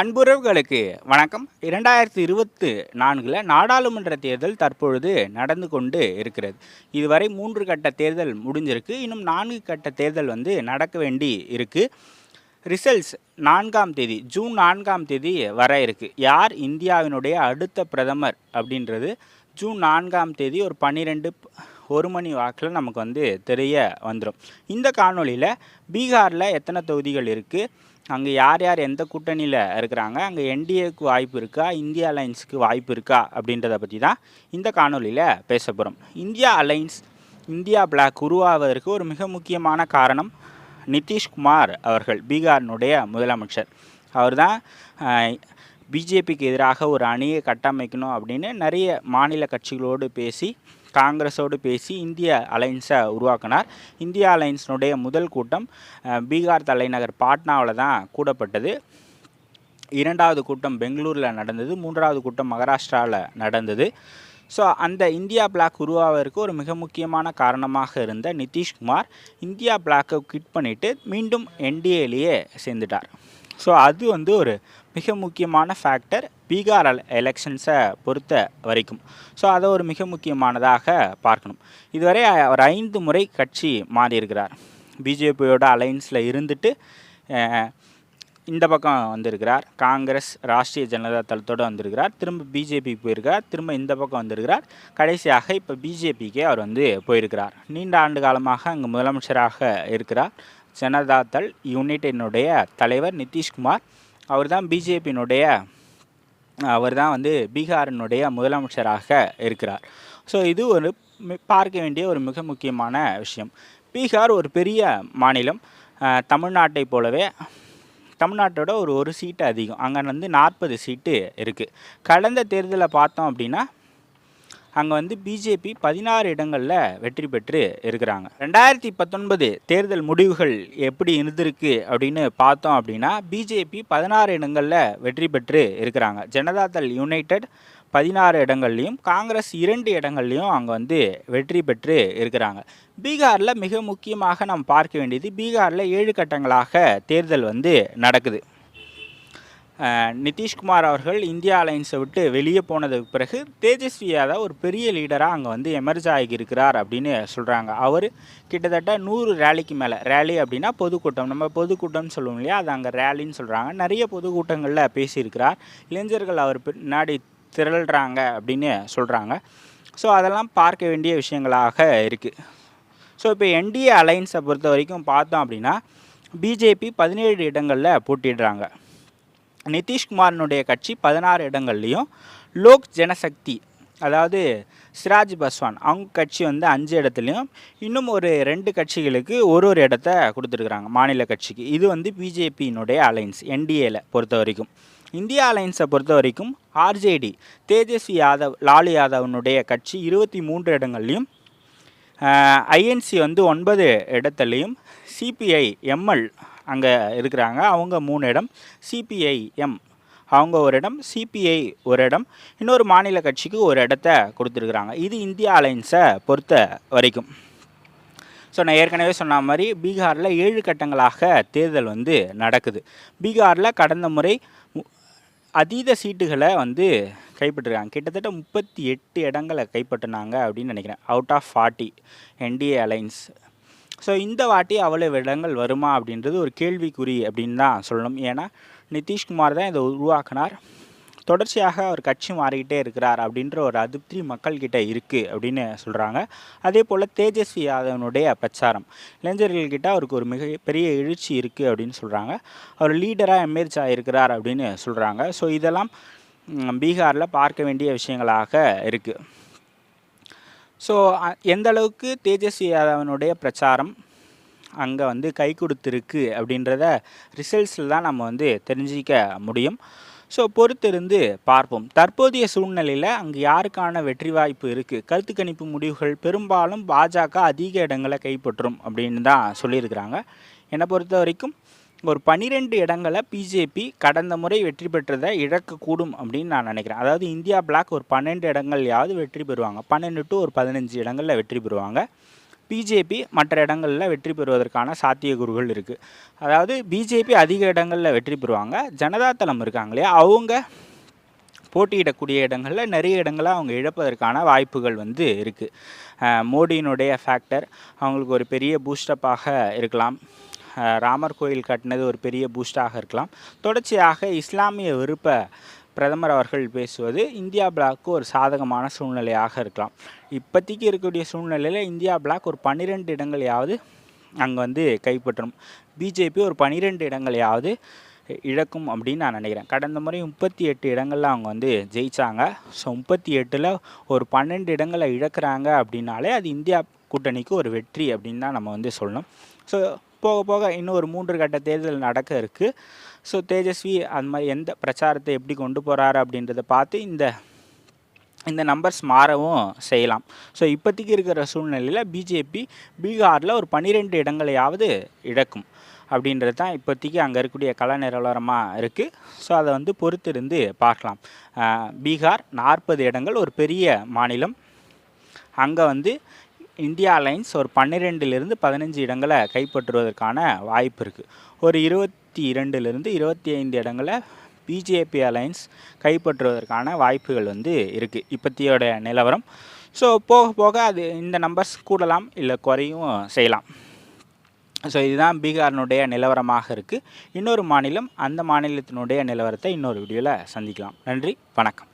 அன்புறவுகளுக்கு வணக்கம். இரண்டாயிரத்தி இருபத்து நான்கில் நாடாளுமன்ற தேர்தல் தற்பொழுது நடந்து கொண்டு இருக்கிறது. இதுவரை மூன்று கட்ட தேர்தல் முடிஞ்சிருக்கு. இன்னும் நான்கு கட்ட தேர்தல் வந்து நடக்க வேண்டி இருக்குது ரிசல்ட்ஸ் நான்காம் தேதி ஜூன் நான்காம் தேதி வர இருக்குது யார் இந்தியாவினுடைய அடுத்த பிரதமர் அப்படின்றது ஜூன் நான்காம் தேதி ஒரு பன்னிரெண்டு ஒரு மணி வாக்கில் நமக்கு வந்து தெரிய வந்துடும் இந்த காணொளியில் பீகாரில் எத்தனை தொகுதிகள் இருக்குது அங்கே யார் யார் எந்த கூட்டணியில் இருக்கிறாங்க? அங்கே என்டிஏக்கு வாய்ப்பு இருக்கா? இந்தியா அலைன்ஸுக்கு வாய்ப்பு இருக்கா? அப்படின்றத பற்றி தான் இந்த காணொளியில் பேச போகிறோம் இந்தியா அலைன்ஸ் இந்தியா பிளாக் உருவாவதற்கு ஒரு மிக முக்கியமான காரணம் நிதிஷ்குமார் அவர்கள் பீகாரினுடைய முதலமைச்சர். அவர் தான் பிஜேபிக்கு எதிராக ஒரு அணியை கட்டமைக்கணும் அப்படின்னு நிறைய மாநில கட்சிகளோடு பேசி காங்கிரஸோடு பேசி இந்திய அலைன்ஸை உருவாக்கினார். இந்திய அலைன்ஸினுடைய முதல் கூட்டம் பீகார் தலைநகர் பாட்னாவில் தான் கூடப்பட்டது. இரண்டாவது கூட்டம் பெங்களூரில் நடந்தது மூன்றாவது கூட்டம் மகாராஷ்டிராவில் நடந்தது. ஸோ அந்த இந்தியா பிளாக் உருவாவதற்கு ஒரு மிக முக்கியமான காரணமாக இருந்த நிதிஷ்குமார் இந்தியா பிளாக்கை கிட் பண்ணிவிட்டு மீண்டும் என்டிஏலேயே சேர்ந்துட்டார். ஸோ அது வந்து ஒரு மிக முக்கியமான ஃபேக்டர் பீகார் எலெக்ஷன்ஸை பொறுத்த வரைக்கும். ஸோ அதை ஒரு மிக முக்கியமானதாக பார்க்கணும். இதுவரை அவர் ஐந்து முறை கட்சி மாறியிருக்கிறார். பிஜேபியோட அலைன்ஸில் இருந்துட்டு இந்த பக்கம் வந்திருக்கிறார். காங்கிரஸ் ராஷ்ட்ரிய ஜனதா தளத்தோடு வந்திருக்கிறார். திரும்ப பிஜேபி போயிருக்கிறார் திரும்ப இந்த பக்கம் வந்திருக்கிறார். கடைசியாக இப்போ பிஜேபிக்கே அவர் வந்து போயிருக்கிறார். நீண்ட ஆண்டு காலமாக அங்கே முதலமைச்சராக இருக்கிறார். ஜனதாதள் யூனிட்டினுடைய தலைவர் நிதிஷ்குமார். அவர் தான் பிஜேபியினுடைய அவர் தான் வந்து பீகாரினுடைய முதலமைச்சராக இருக்கிறார். ஸோ இது ஒரு பார்க்க வேண்டிய ஒரு மிக முக்கியமான விஷயம். பீகார் ஒரு பெரிய மாநிலம். தமிழ்நாட்டை போலவே தமிழ்நாட்டோட ஒரு ஒரு சீட்டு அதிகம். அங்கே வந்து நாற்பது சீட்டு இருக்குது கடந்த தேர்தலில் பார்த்தோம் அப்படின்னா அங்கே வந்து பிஜேபி பதினாறு இடங்களில் வெற்றி பெற்று இருக்கிறாங்க. ரெண்டாயிரத்தி பத்தொன்பது தேர்தல் முடிவுகள் எப்படி இருந்திருக்கு அப்படின்னு பார்த்தோம் அப்படின்னா பிஜேபி பதினாறு இடங்களில் வெற்றி பெற்று இருக்கிறாங்க. ஜனதாதள் யுனைடெட் பதினாறு இடங்கள்லையும் காங்கிரஸ் இரண்டு இடங்கள்லையும் அங்கே வந்து வெற்றி பெற்று இருக்கிறாங்க. பீகாரில் மிக முக்கியமாக நாம் பார்க்க வேண்டியது பீகாரில் ஏழு கட்டங்களாக தேர்தல் வந்து நடக்குது. நிதிஷ்குமார் அவர்கள் இந்தியா அலைன்ஸை விட்டு வெளியே போனதுக்கு பிறகு தேஜஸ்வி யாதவ் ஒரு பெரிய லீடராக அங்கே வந்து எமர்ஜ் ஆகியிருக்கிறார் அப்படின்னு சொல்கிறாங்க அவர் கிட்டத்தட்ட நூறு ரேலிக்கு மேலே ரேலி அப்படின்னா பொதுக்கூட்டம். நம்ம பொதுக்கூட்டம்னு சொல்லுவோம் இல்லையா? அது அங்கே ரேலின்னு சொல்கிறாங்க நிறைய பொதுக்கூட்டங்களில் பேசியிருக்கிறார். இளைஞர்கள் அவர் பின்னாடி திரள்றாங்க அப்படின்னு சொல்கிறாங்க ஸோ அதெல்லாம் பார்க்க வேண்டிய விஷயங்களாக இருக்குது ஸோ இப்போ என்டிஏ அலைன்ஸை பொறுத்த வரைக்கும் பார்த்தோம் அப்படின்னா பிஜேபி பதினேழு இடங்களில் போட்டிடுறாங்க நிதிஷ்குமாரனுடைய கட்சி பதினாறு இடங்கள்லையும் லோக் ஜனசக்தி அதாவது சிராஜ் பஸ்வான் அவங்க கட்சி வந்து அஞ்சு இடத்துலையும் இன்னும் ஒரு ரெண்டு கட்சிகளுக்கு ஒரு ஒரு இடத்த கொடுத்துருக்குறாங்க மாநில கட்சிக்கு. இது வந்து பிஜேபியினுடைய அலைன்ஸ் என்டிஏல பொறுத்த வரைக்கும். இந்தியா அலைன்ஸை பொறுத்த வரைக்கும் ஆர்ஜேடி தேஜஸ்வி யாதவ் லாலு யாதவனுடைய கட்சி இருபத்தி மூன்று இடங்கள்லையும் ஐஎன்சி வந்து ஒன்பது இடத்துலையும் சிபிஐ எம்எல் அங்கே இருக்கிறாங்க. அவங்க மூணு இடம். சிபிஐஎம் அவங்க ஒரு இடம் சிபிஐ ஒரு இடம். இன்னொரு மாநில கட்சிக்கு ஒரு இடத்த கொடுத்துருக்குறாங்க. இது இந்தியா அலைன்ஸை பொறுத்த வரைக்கும். ஸோ நான் ஏற்கனவே சொன்ன மாதிரி பீகாரில் ஏழு கட்டங்களாக தேர்தல் வந்து நடக்குது. பீகாரில் கடந்த முறை மு- அதீத சீட்டுகளை வந்து கைப்பற்றிருக்காங்க. கிட்டத்தட்ட முப்பத்தி எட்டு இடங்களை கைப்பற்றினாங்க அப்படின்னு நினைக்கிறேன். Out of forty NDA alliance so இந்த வாட்டி அவ்வளவு இடங்கள் வருமா அப்படின்றது ஒரு கேள்விக்குறி அப்படின்னு தான் சொல்லணும். ஏன்னா நிதிஷ்குமார் தான் இதை உருவாக்கினார். தொடர்ச்சியாக அவர் கட்சி மாறிக்கிட்டே இருக்கிறார் அப்படின்ற ஒரு அதிருப்தி மக்கள்கிட்ட இருக்குது அப்படின்னு சொல்கிறாங்க அதே போல் தேஜஸ்வி யாதவனுடைய பிரச்சாரம். இளைஞர்கள்கிட்ட அவருக்கு ஒரு மிக பெரிய எழுச்சி இருக்குது அப்படின்னு சொல்கிறாங்க அவர் லீடராக எமர்ஜ் ஆகிருக்கிறார் அப்படின்னு சொல்கிறாங்க ஸோ இதெல்லாம் பீகாரில் பார்க்க வேண்டிய விஷயங்களாக இருக்குது ஸோ எந்த அளவுக்கு தேஜஸ்வி யாதவனுடைய பிரச்சாரம் அங்கே வந்து கை கொடுத்துருக்கு அப்படின்றத ரிசல்ட்ஸில் தான் நம்ம வந்து தெரிஞ்சிக்க முடியும். ஸோ பொறுத்திருந்து பார்ப்போம். தற்போதைய சூழ்நிலையில் அங்கே யாருக்கான வெற்றி வாய்ப்பு இருக்குது கருத்து கணிப்பு முடிவுகள் பெரும்பாலும் பாஜக அதிக இடங்களை கைப்பற்றும் அப்படின்னு தான் சொல்லியிருக்கிறாங்க. என்னை பொறுத்த வரைக்கும் ஒரு பன்னிரெண்டு இடங்களை பிஜேபி கடந்த முறை வெற்றி பெற்றதை இழக்கக்கூடும் அப்படின்னு நான் நினைக்கிறேன். அதாவது இந்தியா பிளாக் ஒரு பன்னெண்டு இடங்கள்லையாவது வெற்றி பெறுவாங்க. பன்னெண்டு டு ஒரு பதினஞ்சு இடங்களில் வெற்றி பெறுவாங்க. பிஜேபி மற்ற இடங்களில் வெற்றி பெறுவதற்கான சாத்தியக்கூறுகள் இருக்குது அதாவது பிஜேபி அதிக இடங்களில் வெற்றி பெறுவாங்க. ஜனதாதளம் இருக்காங்க இல்லையா? அவங்க போட்டியிடக்கூடிய இடங்களில் நிறைய இடங்களை அவங்க இழப்பதற்கான வாய்ப்புகள் வந்து இருக்குது மோடியினுடைய ஃபேக்டர் அவங்களுக்கு ஒரு பெரிய பூஸ்டப்பாக இருக்கலாம். ராமர் கோயில் கட்டினது ஒரு பெரிய பூஸ்டாக இருக்கலாம். தொடர்ச்சியாக இஸ்லாமிய விருப்ப பிரதமர் அவர்கள் பேசுவது இந்தியா பிளாக்கு ஒரு சாதகமான சூழ்நிலையாக இருக்கலாம். இப்போதைக்கு இருக்கக்கூடிய சூழ்நிலையில் இந்தியா பிளாக் ஒரு பன்னிரெண்டு இடங்களையாவது அங்கே வந்து கைப்பற்றும். பிஜேபி ஒரு பன்னிரெண்டு இடங்களையாவது இழக்கும் அப்படின்னு நான் நினைக்கிறேன். கடந்த முறை முப்பத்தி எட்டு இடங்களில் அவங்க வந்து ஜெயித்தாங்க ஸோ முப்பத்தி எட்டில் ஒரு பன்னெண்டு இடங்களை இழக்கிறாங்க அப்படின்னாலே அது இந்தியா கூட்டணிக்கு ஒரு வெற்றி அப்படின்னு தான் நம்ம வந்து சொல்லணும். ஸோ போக போக இன்னும் ஒரு மூன்று கட்ட தேர்தல் நடக்க இருக்குது ஸோ தேஜஸ்வி அந்த மாதிரி எந்த பிரச்சாரத்தை எப்படி கொண்டு போகிறாரு அப்படின்றத பார்த்து இந்த இந்த நம்பர்ஸ் மாறவும் செய்யலாம். ஸோ இப்போதைக்கு இருக்கிற சூழ்நிலையில் பிஜேபி பீகாரில் ஒரு பன்னிரெண்டு இடங்களையாவது இழக்கும் அப்படின்றது தான் இப்போதைக்கு அங்கே இருக்கக்கூடிய கல நிலவரமாக இருக்குது ஸோ அதை வந்து பொறுத்திருந்து பார்க்கலாம். பீகார் நாற்பது இடங்கள் ஒரு பெரிய மாநிலம். அங்கே வந்து இந்தியா அலைன்ஸ் ஒரு பன்னிரெண்டுலேருந்து பதினஞ்சு இடங்களை கைப்பற்றுவதற்கான வாய்ப்பு இருக்குது ஒரு இருபத்தி இரண்டுலேருந்து இருபத்தி ஐந்து இடங்களை பிஜேபி அலைன்ஸ் கைப்பற்றுவதற்கான வாய்ப்புகள் வந்து இருக்குது இப்போத்தியோடைய நிலவரம். ஸோ போக போக அது இந்த நம்பர்ஸ் கூடலாம் இல்லை குறையும் செய்யலாம். ஸோ இதுதான் பீகாரினுடைய நிலவரமாக இருக்குது இன்னொரு மாநிலம் அந்த மாநிலத்தினுடைய நிலவரத்தை இன்னொரு வீடியோவில் சந்திக்கலாம். நன்றி. வணக்கம்.